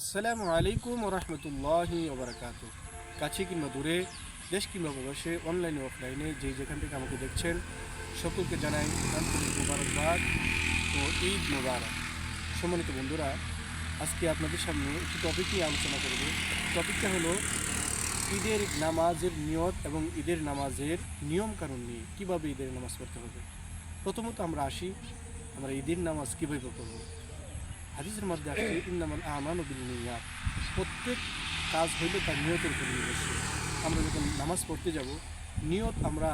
আসসালামু আলাইকুম রহমতুল্লাহি ওবরাকাত কাছে কিংবা দূরে, দেশ কিংবা প্রবাসে অনলাইনে অফলাইনে যে যেখান থেকে আমাকে দেখছেন, সকলকে জানাই আন্তরিক মুবারকবাদ ও ঈদ মুবারক। সম্মানিত বন্ধুরা, আজকে আপনাদের সামনে একটি টপিক নিয়ে আলোচনা করব। টপিকটা হলো ঈদের নামাজের নিয়ত এবং ঈদের নামাজের নিয়ম কানুন নিয়ে। কীভাবে ঈদের নামাজ পড়তে হবে? প্রথমত আমরা আসি, আমরা ঈদের নামাজ কীভাবে পড়ব? হাদিসের মধ্যে আসছে ইন্নামান আমান বিল প্রত্যেক কাজ হইলে তার নিয়তের উপর নির্ভরশীল। আমরা যখন নামাজ পড়তে যাব, নিয়ত আমরা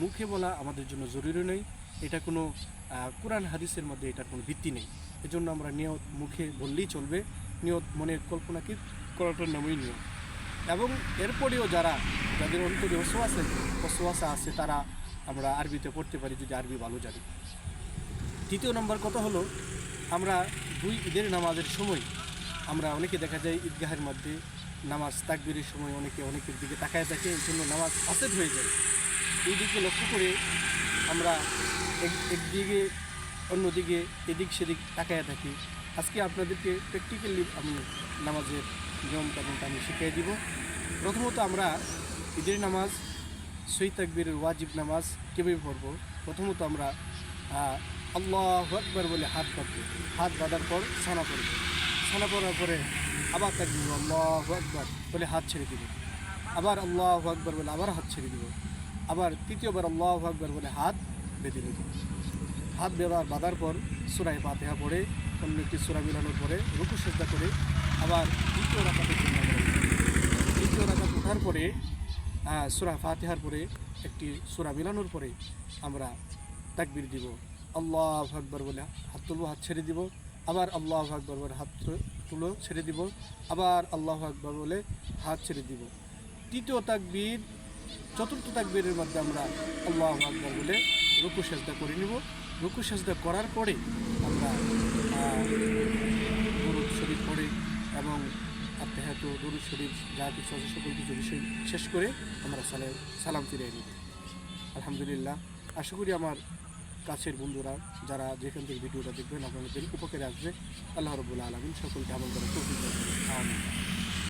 মুখে বলা আমাদের জন্য জরুরি নেই। এটা কোনো কোরআন, হাদিসের মধ্যে এটার কোনো ভিত্তি নেই। এজন্য আমরা নিয়ত মুখে বললেই চলবে। নিয়ত মনের কল্পনাকে করাটার নামই নিয়ত এবং এরপরেও যারা, যাদের অন্তরে ওসোয়াসে ওসোয়াসা আছে, তারা আমরা আরবিতে পড়তে পারি, যদি আরবি ভালো জানি। তৃতীয় নম্বর কথা হলো আমরা দুই ঈদের নামাজের সময় আমরা অনেকে দেখা যায় ঈদগাহের মধ্যে নামাজ তাকবীরের সময় অনেকে অনেকের দিকে তাকায় থাকে, এই জন্য নামাজ আসেদ হয়ে যায়। এই দিকে লক্ষ্য করে আমরা এক, একদিকে, অন্যদিকে এদিক সেদিক তাকায় থাকি। আজকে আপনাদেরকে প্র্যাকটিক্যালি আমি নামাজের নিয়ম কানুনটা আমি শিখিয়ে দিব। প্রথমত আমরা ঈদের নামাজ সই ওয়াজিব নামাজ কীভাবে পড়ব? প্রথমত আমরা আল্লাহ আকবর বলে হাত পাতবো হাত বাঁধার পর সানা পড়ব। সানা পড়ার পরে আবার তাকবীর আল্লাহ আকবর বলে হাত ছেড়ে দিব। আবার আল্লাহ আকবর বলে আবার হাত ছেড়ে দিব। আবার তৃতীয়বার আল্লাহ আকবর বলে হাত বেঁধে নিব। হাত বেঁধা, বাঁধার পর সুরায় পাতেহা পড়ে, অন্য একটি সুরা মিলানোর পরে রুকু, সেজদা করে আবার দ্বিতীয় রাখাতের জন্য আমরা দ্বিতীয় রাখাত ওঠার পরে সুরা ফাতেহার পরে একটি সুরা মিলানোর পরে আমরা তাকবির দিব। আল্লাহ আকবর বলে হাত তুলবো, হাত ছেড়ে দিব। আবার আল্লাহ আকবর বলে হাত তুলো ছেড়ে দিব। আবার আল্লাহ আকবর বলে হাত ছেড়ে দিব। তৃতীয় তাকবীর, চতুর্থ তাকবীরের মধ্যে আমরা আল্লাহ আকবর বলে রুকু সেজদা করে নিব। রুকু সেজদা করার পরে আমরা দরুদ শরীফ পড়ে এবং আত্মাহাত দরুদ শরীফ যা কিছু আছে সকল কিছু বিষয় শেষ করে আমরা সালাম সালাম ফিরিয়ে নিব আলহামদুলিল্লাহ। আশা করি আমার কাছের বন্ধুরা যারা যেখান থেকে ভিডিওটা দেখবেন আপনাদের উপকারে আসবে। আল্লাহ রবুল্লা আলমিন সকলকে আমল